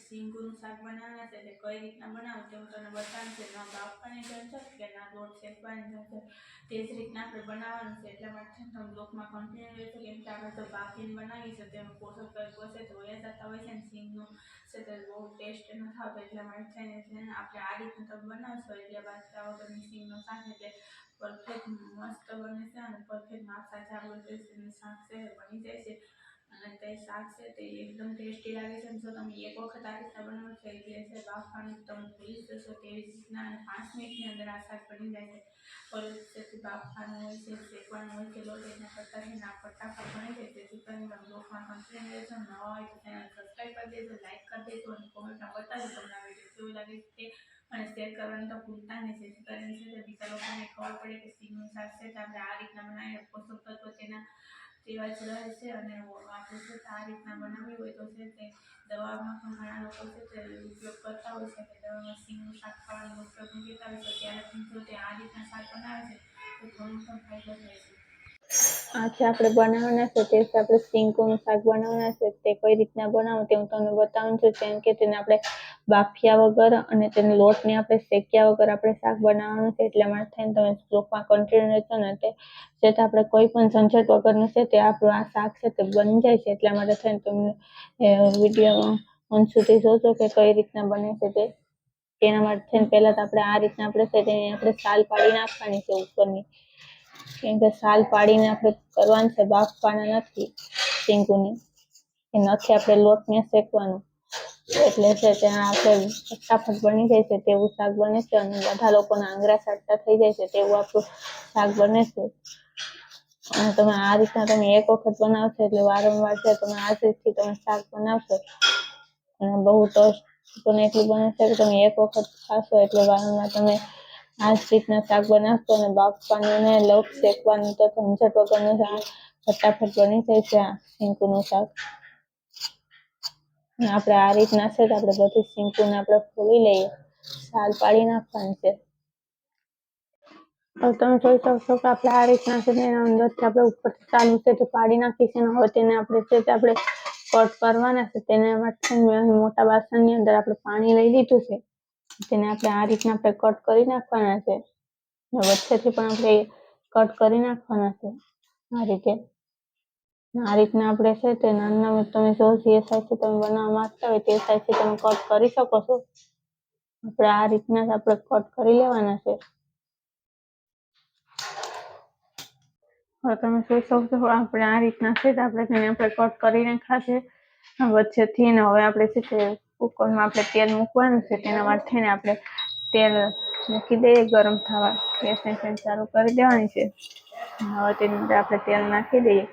સિંગુનું શાક બનાવવાના છે તે કઈ રીતના બનાવું તે હું તમને બતાવું છે. ના બાફવાની ઝંઝટ કે ના લોટ શેકવાની ઝંઝટ તે જ રીતના આપણે બનાવવાનું છે. એટલા માટે તમે બ્લોકમાં કન્ટિન્યુ રહેશે કેમ કે આપણે તો બાફીને બનાવી છે તેમાં પોષક તત્વો છે તો વયા જતા હોય છે ને સિંગનું છે તે બહુ ટેસ્ટ ન થતો. એટલા માટે છે ને આપણે આ રીતનું તમે બનાવશો એટલે બાજરા વગરની સિંગનું શાક એટલે પરફેક્ટ મસ્ત બને છે અને પરફેક્ટ માપ સાથે આપણું શાક છે બની જાય છે. અને તે શાક છે તે એકદમ ટેસ્ટી લાગે છે. જો તમે એક વખત આ રીતના બનાવો છો, એટલે છે બાફવાનું તમે ભૂલી જશો તેવી રીતના અને પાંચ મિનિટની અંદર આ શાક બની જાય છે. પરથી બાફવાનું હોય છે, શેકવાનું હોય છે, લોટ એના કરતાં છે ને આ ફટાફટ બની જાય તેથી કરીને તમે લોકમાં કન્ટિન્યુ રહેજો નવા હોય તો ચેનલ સબસ્ક્રાઈબ કરી દેજો લાઇક કરી દેજો અને કોમેન્ટમાં બતાવજો તમને વીડિયો કેવું લાગે છે અને શેર કરવાનું તો ભૂલતા નહીં. જેથી કરીને છે બીજા લોકોને ખબર પડે કે સિંહનું શાક છે. તો આપણે આ રીતના બનાવીને પોષક તત્વો તેના તેવા જ રહે છે અને આપણે આ રીતના બનાવવી હોય તો છે તે દવામાં પણ ઘણા લોકો છે તે ઉપયોગ કરતા હોય છે, કે દવામાં સિંગનું શાક ખાવાનો ઉપયોગ કરતા હોય છે ત્યારે પણ જો તે આ રીતના શાક બનાવે છે, તો ઘણો પણ ફાયદો થાય છે. આજે આપણે બનાવવાના છે, તે આપણે સિંકોનું શાક બનાવવાના છે, તે કઈ રીતના બનાવું તે હું તમને બતાવું છું, જેમ કે તેને આપણે બાફ્યા વગર અને તેને લોટને આપણે શેક્યા વગર આપણે શાક બનાવવાનું છે, એટલા માટે થઈને તમે શ્લોકમાં કન્ટિન્યુ રહેશો ને તે. તે આપણે કોઈ પણ ઝંઝટ વગરનું છે, તે આપણું આ શાક છે તે બની જાય છે, એટલા માટે થઈને તમે વિડીયોમાં અંત સુધી જોજો કે કઈ રીતના બને છે તે. તેના માટે થઈને પહેલાં તો આપણે આ રીતના આપણે છે તેની આપણે સાલ પાડી નાખવાની છે ઉપરની. કેમ કે સાલ પાડીને આપણે કરવાનું છે, બાફવાના નથી શીંગુની એ નથી આપણે લોટને શેકવાનું. એટલે છે ત્યાં આપણે ફટાફટ બની જાય છે તેવું શાક બને છે અને બધા લોકોના આંગળા સાટતા થઈ જાય છે તેવું આપણું શાક બને છે. અને તમે આ રીતના તમે એક વખત બનાવશો એટલે વારંવાર છે તમે આ રીતથી તમે શાક બનાવશો. અને બહુ ટોસ્ટ પણ એટલું બને છે કે તમે એક વખત ખાશો એટલે વારંવાર તમે આ રીતના શાક બનાવશો અને બાફવાનું ને લવ શેકવાનું તો ઝંઝટ વગરનું શાક ફટાફટ બની જાય છે આ શીંકુનું શાક. અને આપણે આ રીતના છે આપણે બધી શીંકુને આપણે ફોલી લઈએ. સાલ પાડી નાખવાની છે. હવે તમે જોઈ શકશો કે આપણે આ રીતના છે તેના અંદરથી આપણે ઉપરથી ચાલુ છે તે પાડી નાખી છે હવે તેને આપણે છે તે આપણે કટ કરવાના છે તેને માટે મોટા વાસણની અંદર આપણે પાણી લઈ લીધું છે. તેને આપણે આ રીતના આપણે કટ કરી નાખવાના છે. વચ્ચેથી પણ આપણે કટ કરી નાખવાના છે. આ રીતે. આ રીતના આપણે છે તે નાના તમે જો જે સાઈઝથી તમે બનાવવા માંગતા હોય તે સાઈઝથી તમે કટ કરી શકો છો. આપણે આ રીતના જ આપણે કટ કરી લેવાના છે. હવે તમે જોઈ શકો છો, આપણે આ રીતના છે આપણે તેને આપણે કટ કરી નાખ્યા છે વચ્ચેથી ને હવે આપણે છે તે કુકરમાં આપણે તેલ મૂકવાનું છે, તેના માટે આપણે તેલ મૂકી દઈએ, ગરમ થવા ગેસની ફ્લેમ ચાલુ કરી દેવાની છે. હવે તેની અંદર આપણે તેલ નાખી દઈએ.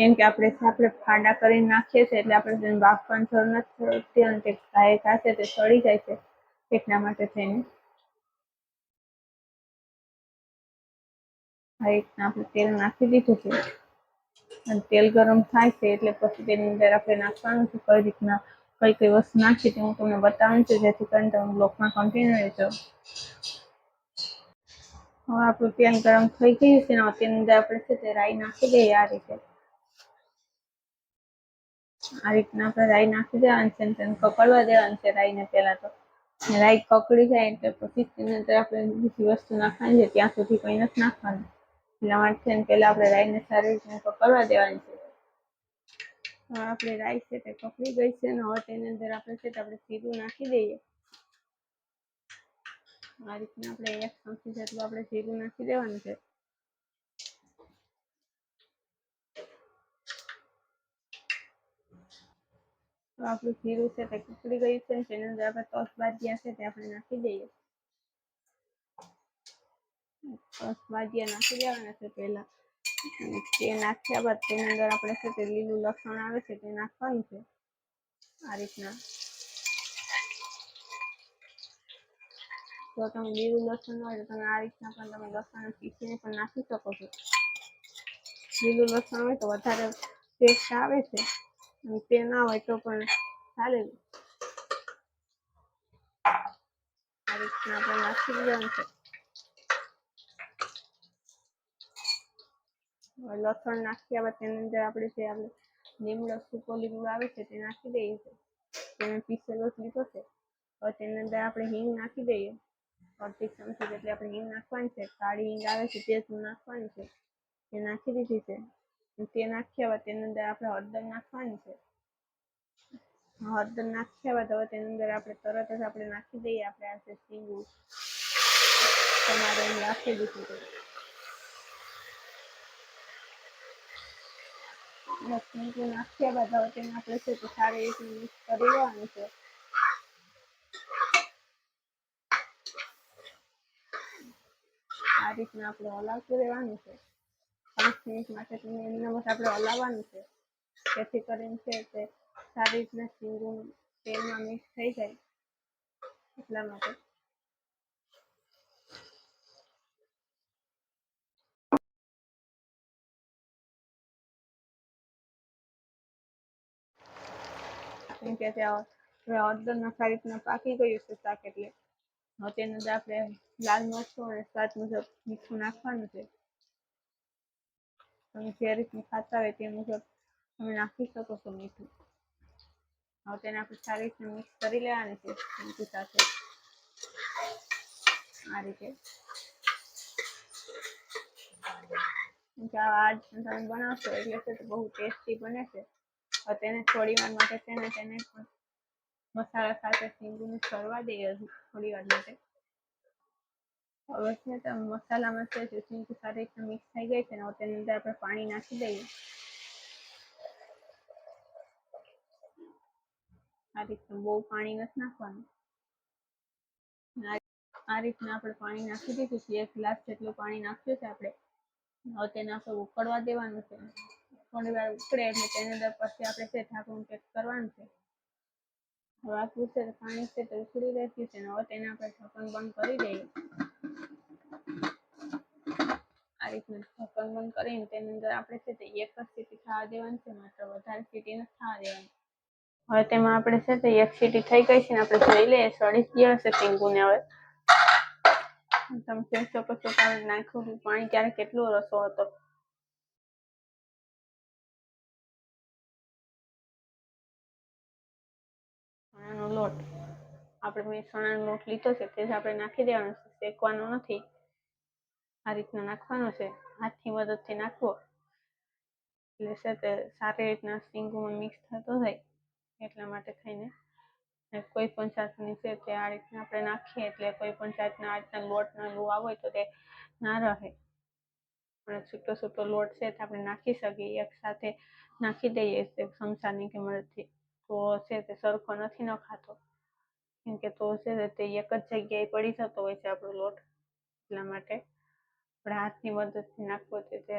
કેમ કે આપણે આપણે ફાડા કરી નાખીએ છીએ એટલે આપણે તેને બાફવાની જરૂર નથી પડતી અને તે ગાય થશે તે સડી જાય છે એટલા માટે થઈને. આ રીતના આપણે તેલ નાખી દીધું છે. અને તેલ ગરમ થાય છે એટલે પછી તેની અંદર આપણે નાખવાનું છે કઈ રીતના, કઈ કઈ વસ્તુ નાખી તે હું તમને બતાવું છું, જેથી કરીને તમે બ્લોકમાં કન્ટિન્યુ રહેજો. હવે આપણું તેલ ગરમ થઈ ગયું છે તેની અંદર આપણે છે તે રાઈ નાખી દઈએ આ રીતે. આ રીતના આપણે રાઈ નાખી દેવાની છે તેને કકડવા દેવાની છે રાઈને પહેલા તો. રાઈ કકડી જાય એટલે પછી તેની અંદર આપણે બીજી વસ્તુ નાખવાની છે, ત્યાં સુધી કંઈ નથી નાખવાનું. એટલા માટે છે પહેલા આપણે રાઈને સારી રીતે કકડવા દેવાની છે. આપણે રાઈ છે તે કકડી ગઈ છે ને હવે તેની અંદર આપણે છે તો આપણે જીરું નાખી દઈએ. આ રીતના આપણે એક ચમચી જેટલું આપણે જીરું નાખી દેવાનું છે. આપણું જીરું છે તે કકડી ગયું છે તેની અંદર આપણે ટોસ બાજિયા છે તે આપણે નાખી દઈએ. ટોસ બાજિયા નાખી દેવાના છે પહેલા. તે નાખ્યા બાદ તેની અંદર આપણે છે તે લીલું લસણ આવે છે તે નાખવાનું છે. આ રીતના. જો તમે લીલું લસણ હોય તો તમે આ રીતના પણ તમે લસણ પીસીને પણ નાખી શકો છો. લીલું લસણ હોય તો વધારે ટેસ્ટ આવે છે. તે ના હોય તો પણ ચાલે. આ રીતના આપણે નાખી દેવાનું છે. લસણ નાખ્યા બાદ તેની અંદર આપણે જે આપણે લીમડો સૂકો લીમડો આવે છે તે નાખી દઈએ છે. તેને પીસેલો જ લીધો છે. હવે તેની અંદર આપણે હિંગ નાખી દઈએ. અડધી ચમચી એટલે આપણે હિંગ નાખવાની છે. કાળી હિંગ આવે છે તે જ નાખવાની છે. તે નાખી દીધી છે. તે નાખ્યા તેની અંદર આપણે હળદર નાખવાની છે. હળદર નાખ્યા બાદ હવે તેની અંદર આપણે તરત જ આપણે નાખી દઈએ, આપણે આ છે સીંગું તમારે રાખી દીધું હતું સીંગું નાખ્યા બાદ હવે તેને આપણે છે તો સારી રીતે મિક્સ કરી લેવાનું છે. આ રીતના આપણે હલાવતું રહેવાનું છે. પાંચ મિનિટ માટે તેને આપણે હલાવવાનું છે. જેથી કરીને છે તે સારી રીતના સીંગું તેલમાં મિક્સ થઈ જાય એટલા માટે. કેમ કે ત્યાં હવે સારી રીતના પાકી ગયું છે શાક એટલે. હવે તેની આપણે લાલ મરચું અને સ્વાદ મુજબ મીઠું નાખવાનું છે. તમે જે રીતનું ખાતા હોય તે મુજબ તમે નાખી શકો છો મીઠું. હવે તેને આપણે સારી રીતે મિક્સ કરી લેવાની છે મીઠું સાથે. આ રીતે. આ તમે બનાવશો એટલે છે તો બહુ ટેસ્ટી બને છે. તેને થોડી વાર માટે તેને પણ મસાલા સાથે સિંગુને સરવા દઈએ થોડી વાર માટે. હવે છે મસાલામાં છે સારી રીતે મિક્સ થઈ ગઈ છે તેની અંદર આપણે પાણી નાખી દઈએ. આ રીતનું બહુ પાણી નથી નાખવાનું. આ- આ રીતના આપણે પાણી નાખી દીધું છે, એક ગ્લાસ જેટલું પાણી નાખ્યું છે આપણે. હવે તેને આપણે ઉકળવા દેવાનું છે. થોડી વાર ઉકળે એટલે તેની અંદર પછી આપણે છે ઢાંકણું ચેક કરવાનું છે. હવે આપણું છે પાણી છે તો ઉકળી રહેતી છે હવે તેને આપણે ઢાંકણ બંધ કરી દઈએ. આ રીતનું ઢાંકણ કરીને તેની અંદર આપણે છે તે એક જ સીટી થવા દેવાની છે, માત્ર વધારે સીટી નથી થવા દેવાની. હવે તેમાં આપણે છે તે એક સીટી થઈ ગઈ છે ને આપણે જોઈ લઈએ, સળી ગયા હશે ટીંગુને હવે? તમે જોઈ શકો છો નાખ્યું પાણી ક્યારે કેટલો રસો હતો. ચણાનો લોટ. આપણે મેં ચણાનો લોટ લીધો છે, તે જ આપણે નાખી દેવાનો છે, શેકવાનો નથી. આ રીતના નાખવાનો છે. હાથની મદદથી નાખવો. એટલે છે તે સારી રીતના સિંગુમાં મિક્સ થતો જાય એટલા માટે થઈને કોઈ પણ જાતની છે તે આ રીતના આપણે નાખીએ એટલે કોઈ પણ જાતના આ રીતના લોટના લુવા હોય તો તે ના રહે. પણ છૂટો છૂટો લોટ છે તે આપણે નાખી શકીએ. એક સાથે નાખી દઈએ ચમચાની કે મદદથી તો છે તે સરખો નથી ન ખાતો. કેમ કે તો છે તે એક જ જગ્યાએ પડી જતો હોય છે આપણો લોટ. એટલા માટે આપણે હાથની મદદથી નાખવો છે તે